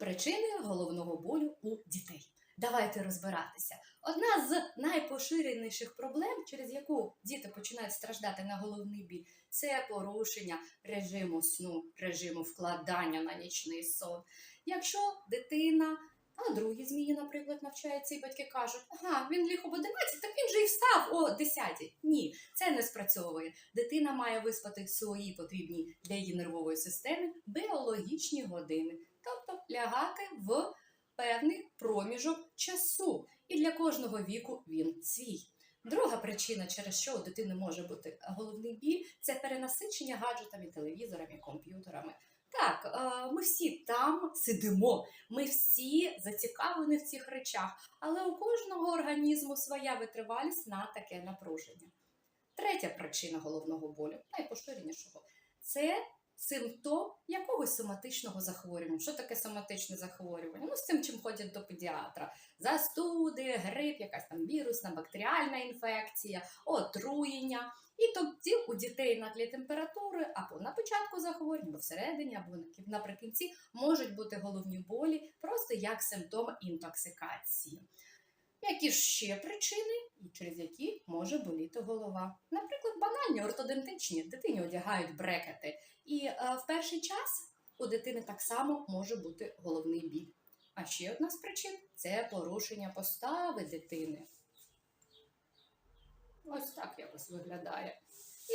Причини головного болю у дітей. Давайте розбиратися. Одна з найпоширеніших проблем, через яку діти починають страждати на головний біль, це порушення режиму сну, режиму вкладання на нічний сон. Якщо дитина а другі змії, наприклад, навчаються, і батьки кажуть, ага, він ліг об 11, так він же і встав о 10. Ні, це не спрацьовує. Дитина має виспати свої потрібні для її нервової системи біологічні години, тобто лягати в певний проміжок часу. І для кожного віку він свій. Друга причина, через що у дитини може бути головний біль, це перенасичення гаджетами, телевізорами, комп'ютерами. Так, е, ми всі там сидимо, ми всі зацікавлені в цих речах, але у кожного організму своя витривалість на таке напруження. Третя причина головного болю, найпоширенішого, це симптом якогось соматичного захворювання. Що таке соматичне захворювання? Ну, з тим, чим ходять до педіатра: застуди, грип, якась там вірусна, бактеріальна інфекція, отруєння. І тоді у дітей на тлі температури або на початку захворювання, або всередині, або наприкінці можуть бути головні болі, просто як симптом інтоксикації. Які ще причини, через які може боліти голова? Наприклад, банальні ортодентичні дитині одягають брекети, і е, в перший час у дитини так само може бути головний біль. А ще одна з причин це порушення постави дитини. Ось так якось виглядає.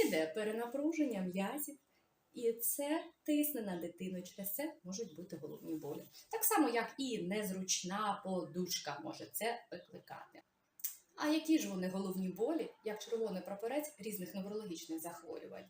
Іде перенапруження м'язів, і це тисне на дитину. Через це можуть бути головні болі. Так само, як і незручна подушка може це викликати. А які ж вони головні болі, як червоний прапорець різних неврологічних захворювань?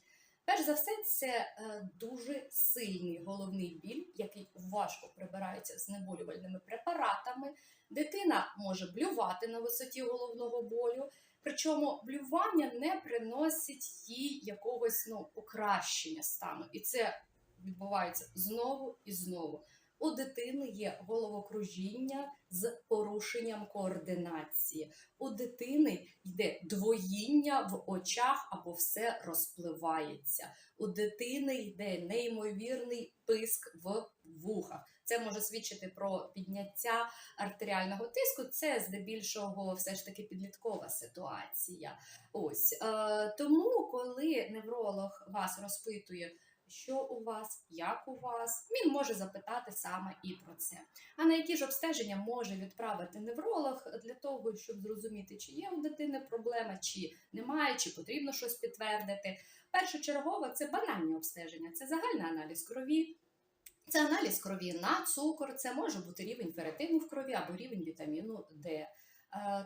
Перш за все, це е, дуже сильний головний біль, який важко прибирається знеболювальними препаратами. Дитина може блювати на висоті головного болю, причому блювання не приносить їй якогось ну, покращення стану. І це відбувається знову і знову. У дитини є головокружіння з порушенням координації. У дитини йде двоїння в очах або все розпливається. У дитини йде неймовірний писк в вухах. Це може свідчити про підняття артеріального тиску. Це здебільшого все ж таки підліткова ситуація. Ось е, тому, коли невролог вас розпитує. Що у вас, як у вас, він може запитати саме і про це. А на які ж обстеження може відправити невролог для того, щоб зрозуміти, чи є у дитини проблема, чи немає, чи потрібно щось підтвердити. Першочергово це банальні обстеження, це загальний аналіз крові, це аналіз крові на цукор, це може бути рівень ферритину в крові або рівень вітаміну Д. Е,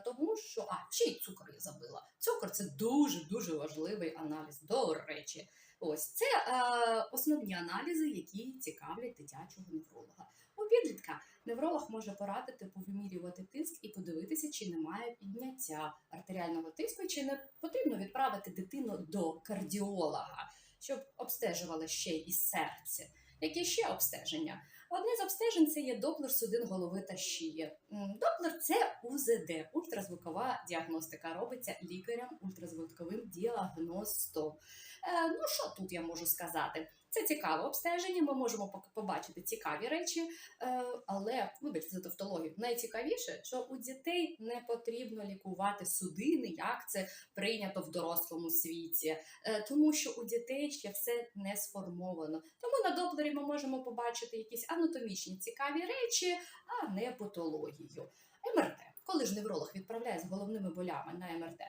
Тому що, а, ще й цукор я забила. Цукор це дуже-дуже важливий аналіз, до речі. Ось це е, основні аналізи, які цікавлять дитячого невролога. У підлітка невролог може порадити повимірювати тиск і подивитися, чи немає підняття артеріального тиску, чи не потрібно відправити дитину до кардіолога, щоб обстежували ще й серце. Які ще обстеження? Одне з обстежень це є доплер судин голови та шиї. Доплер це УЗД, ультразвукова діагностика, робиться лікарем ультразвуковим діагностом. Е, ну що тут я можу сказати? Це цікаве обстеження. Ми можемо побачити цікаві речі, е, але вибачте за тавтологію. Найцікавіше, що у дітей не потрібно лікувати судини, як це прийнято в дорослому світі, Е, тому що у дітей ще все не сформовано. Тому на доплері ми можемо побачити якісь анатомічні цікаві речі, а не патологію. МРТ. Коли ж невролог відправляє з головними болями на МРТ?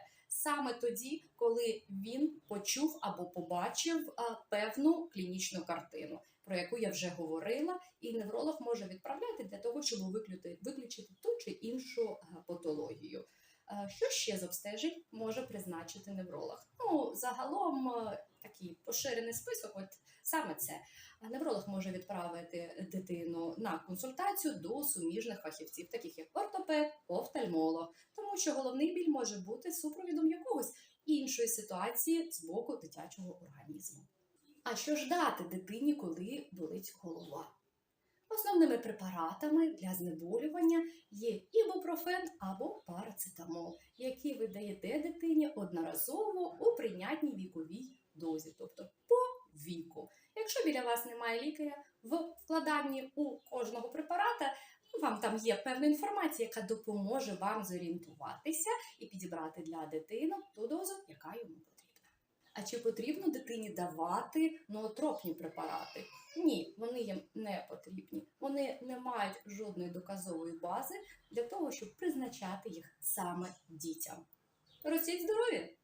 Саме тоді, коли він почув або побачив певну клінічну картину, про яку я вже говорила, і невролог може відправляти для того, щоб виключити, ту чи іншу патологію. Що ще з обстежень може призначити невролог? Ну, загалом такий поширений список, от саме це. Невролог може відправити дитину на консультацію до суміжних фахівців, таких як ортопед, офтальмолог, тому що головний біль може бути супровідом якогось іншої ситуації з боку дитячого організму. А що ж дати дитині, коли болить голова? Основними препаратами для знеболювання є ібупрофен або парацетамол, які ви даєте дитині одноразово у прийнятній віковій дозі, тобто по віку. Якщо біля вас немає лікаря, в вкладанні у кожного препарата вам там є певна інформація, яка допоможе вам зорієнтуватися і підібрати для дитини ту дозу, яка йому потрібна. А чи потрібно дитині давати ноотропні препарати? Ні, вони їм не потрібні. Вони не мають жодної доказової бази для того, щоб призначати їх саме дітям. Ростіть здорові!